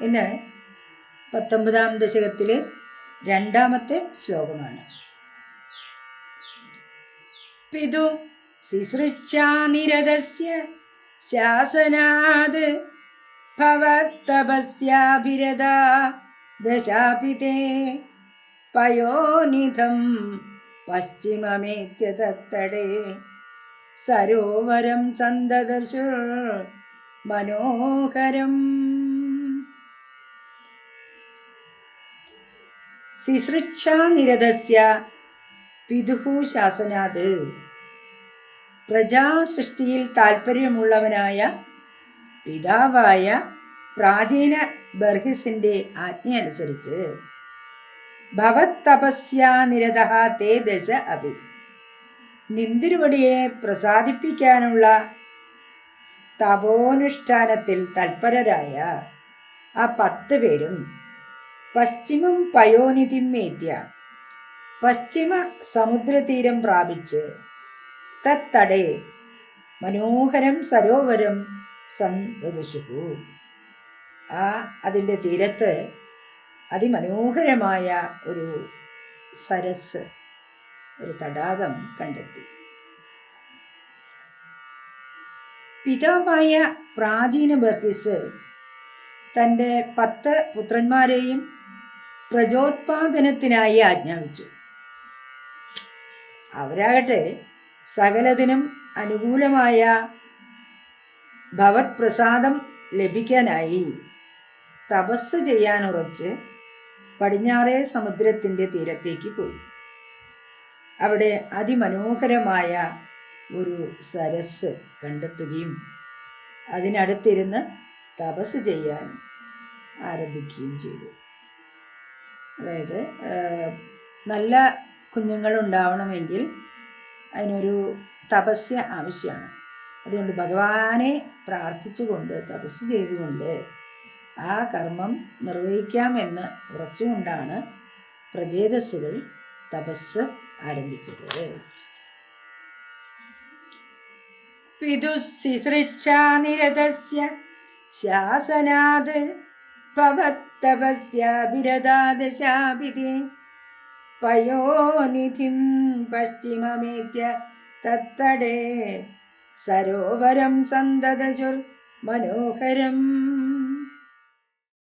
ഇന്ന് പത്തൊമ്പതാം ദശകത്തിലെ രണ്ടാമത്തെ ശ്ലോകമാണ്. പിതു ശുശ്രൂഷാനിരതസ്യ ശാസനാത് ഭവത്തപസ്യാഭിരത ദശാപിതേ പയോനിധം പശ്ചിമമേത്യ സരോവരം സന്തദർശുർ മനോഹരം ശുശ്രൂഷാനിരതസ്യ പിതുഹു ശാസനാത് പ്രജാസൃഷ്ടിയിൽ താൽപ്പര്യമുള്ളവനായ പിതാവായ പ്രാചീന ബർഹിസിന്റെ ആജ്ഞ അനുസരിച്ച് ഭവത്തപസ്യാനിരത തേ ദശ അഭി. നിന്തിരുവടിയെ പ്രസാദിപ്പിക്കാനുള്ള തപോനുഷ്ഠാനത്തിൽ തൽപരരായ ആ പത്ത് പേരും പശ്ചിമം പയോനിധിമേദ്യ പശ്ചിമ സമുദ്രതീരം പ്രാപിച്ച് തത്തടേ മനോഹരം സരോവരം സന്ദർശിക്കൂ ആ അതിന്റെ തീരത്ത് അതിമനോഹരമായ ഒരു സരസ് ഒരു തടാകം കണ്ടെത്തി. പിതാവായ പ്രാചീന ബർഗീസ് തന്റെ പത്ത് പുത്രന്മാരെയും പ്രജോത്പാദനത്തിനായി ആജ്ഞാപിച്ചു. അവരാകട്ടെ സകലതിനും അനുകൂലമായ ഭവത് പ്രസാദം ലഭിക്കാനായി തപസ് ചെയ്യാനുറച്ച് പടിഞ്ഞാറേ സമുദ്രത്തിന്റെ തീരത്തേക്ക് പോയി. അവിടെ അതിമനോഹരമായ ഒരു സരസ് കണ്ടെത്തുകയും അതിനടുത്തിരുന്ന് തപസ് ചെയ്യാൻ ആരംഭിക്കുകയും ചെയ്തു. അതായത് നല്ല കുഞ്ഞുങ്ങൾ ഉണ്ടാവണമെങ്കിൽ അതിനൊരു തപസ്യ ആവശ്യമാണ്. അതുകൊണ്ട് ഭഗവാനെ പ്രാർത്ഥിച്ചുകൊണ്ട് തപസ് ചെയ്തുകൊണ്ട് ആ കർമ്മം നിർവഹിക്കാമെന്ന് ഉറച്ചുകൊണ്ടാണ് പ്രജേതസ്സുകൾ തപസ് ആരംഭിച്ചത്. പിതുശിശ്രക്ഷാനിരതസ്യ ശാസനാത് പയോനിധിം പശ്ചിമമേത്യ തത്തടേ സരോവരം സന്തതശുർ മനോഹരം